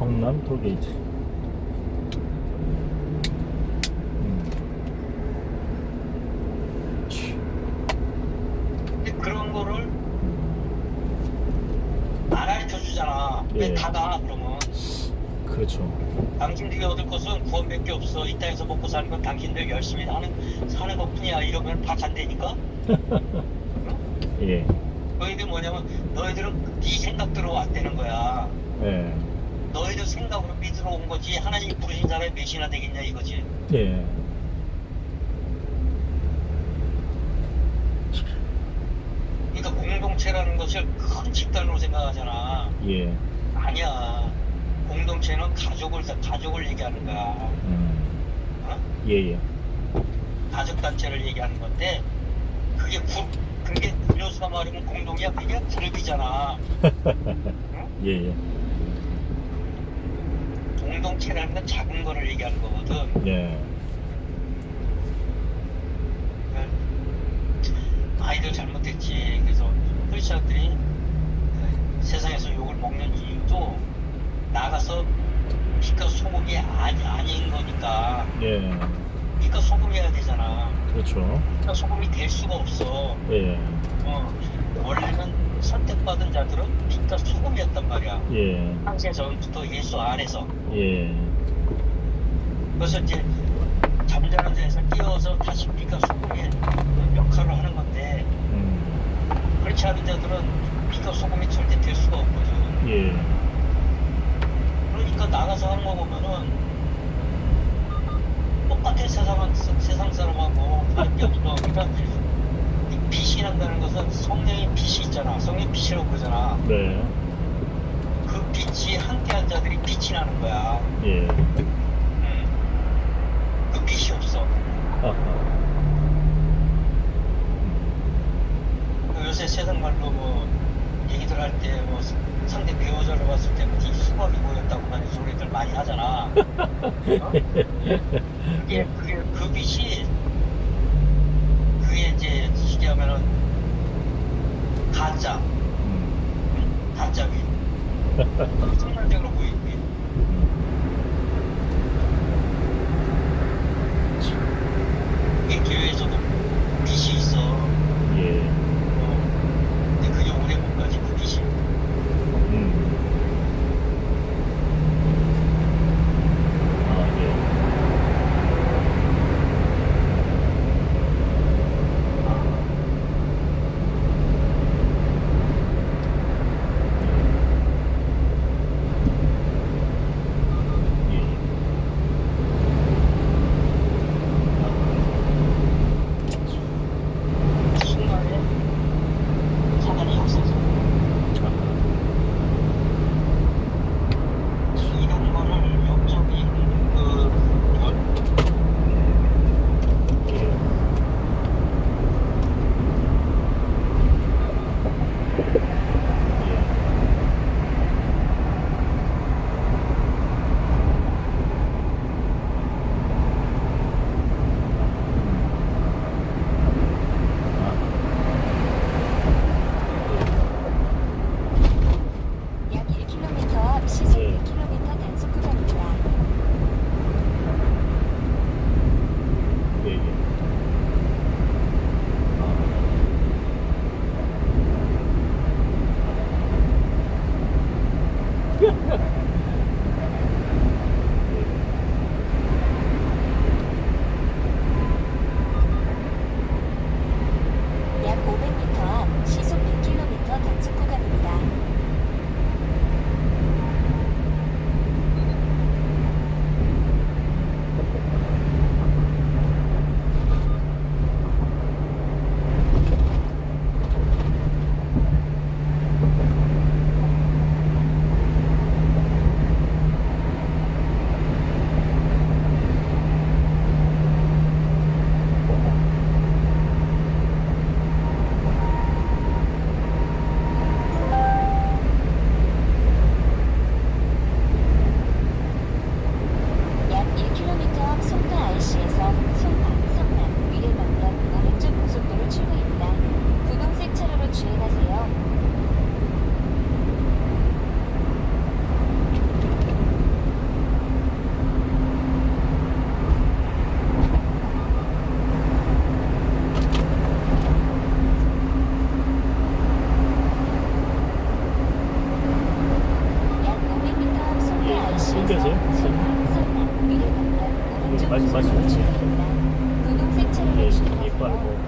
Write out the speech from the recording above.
성남 톨게이트. 근데 그런 거를 안 가르쳐 주잖아. 예. 왜 다가 그러면 그렇죠. 당신들이 얻을 것은 구원밖에 없어. 이 땅에서 먹고 사는 건 당신들 열심히 하는 사는 것뿐이야. 이러면 다 간다니까. 예. 너희들 뭐냐면 너희들은 네 생각대로 왔다는 거야. 예. 너희들 생각으로 믿으러 온 거지. 하나님 부르신 사람이 몇이나 되겠냐 이거지. 예. 그러니까 공동체라는 것을 큰 집단으로 생각하잖아. 예. 아니야. 공동체는 가족을 가족을 얘기하는 거야. 음. 어? 예, 예. 가족 단체를 얘기하는 건데 그게 구, 그게 음료수가 말하면 공동이야. 그게 그룹이잖아. 예, 예. 공동체라는 건 작은 거를 얘기하는 거거든. 예. 아이들 잘못했지. 그래서 크리스천들이 그 세상에서 욕을 먹는 이유도 나가서 빛과 소금이 아니, 아닌 거니까 예. 빛과 소금이어야 되잖아. 그렇죠. 빛과 소금이 될 수가 없어. 예. 어, 원래는 선택받은 자들은 빛과 소금이었단 말이야. 예. 창세 전부터 예수 안에서. 예. 그래서 이제 잠자는 데에서 깨어서 다시 빛과 소금의 그 역할을 하는 건데 음. 그렇지 않은 자들은 빛과 소금이 절대 될 수가 없거든. 예. 그러니까 나가서 하는 거 보면은 똑같은 세상, 세상 사람하고 다른 게 없어. 그러니까 이 빛이란다는 것은 성령의 빛이 있잖아. 성령의 빛이라고 그러잖아. 네. 그 빛이 함께한 자들이 빛이 나는 거야. 예. 음. 그 빛이 없어. 아하. 그 요새 세상 말로 뭐 할 때 뭐 상대 배우자를 봤을 때뭐 수박이 보였다고 하는 소리들 많이 하잖아. 어? 그게 그게 그 빛이 그게 이제 쉽게 하면은 가짜 음. 가짜 빛. 정말적으로 보이 차량을 예, 주행하세요. 이빨고